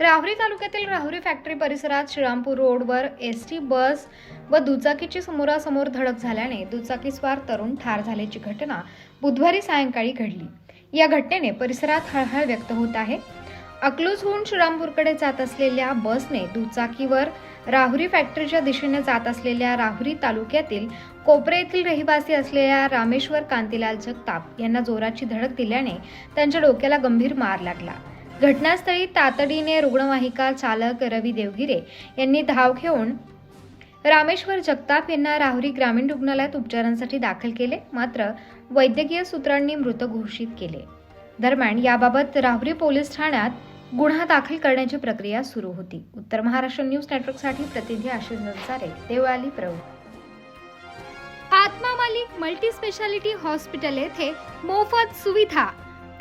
राहुरी तालुक्यातील राहुरी फॅक्टरी परिसरात श्रीरामपूर रोडवर एस टी बस व दुचाकीची समोरासमोर धडक झाल्याने दुचाकीस्वार तरुण ठार झाल्याची घटना बुधवारी सायंकाळी घडली. या घटनेने परिसरात हळहळ व्यक्त होत आहे. अकलूजहून श्रीरामपूरकडे जात असलेल्या बसने दुचाकीवर राहुरी फॅक्टरीच्या दिशेने जात असलेल्या राहुरी तालुक्यातील कोपरे येथील रहिवासी असलेल्या रामेश्वर कांतीलाल जगताप यांना जोराची धडक दिल्याने त्यांच्या डोक्याला गंभीर मार लागला. घटनास्थळी तातडीने रुग्णवाहिका चालक रवी देवगिरे यांनी धाव घेऊन रामेश्वर जगताप यांना राहुरी ग्रामीण रुग्णालयात उपचारांसाठी दाखल केले मात्र वैद्यकीय सूत्रांनी मृत घोषित केले. दरम्यान याबाबत राहुरी पोलीस ठाण्यात गुन्हा दाखल करण्याची प्रक्रिया सुरू होती. उत्तर महाराष्ट्र न्यूज नेटवर्कसाठी प्रतिनिधी आशिष नवसारे देवळाली प्रौढ आत्मा मालिक मल्टी स्पेशालिटी हॉस्पिटल येथे मोफत सुविधा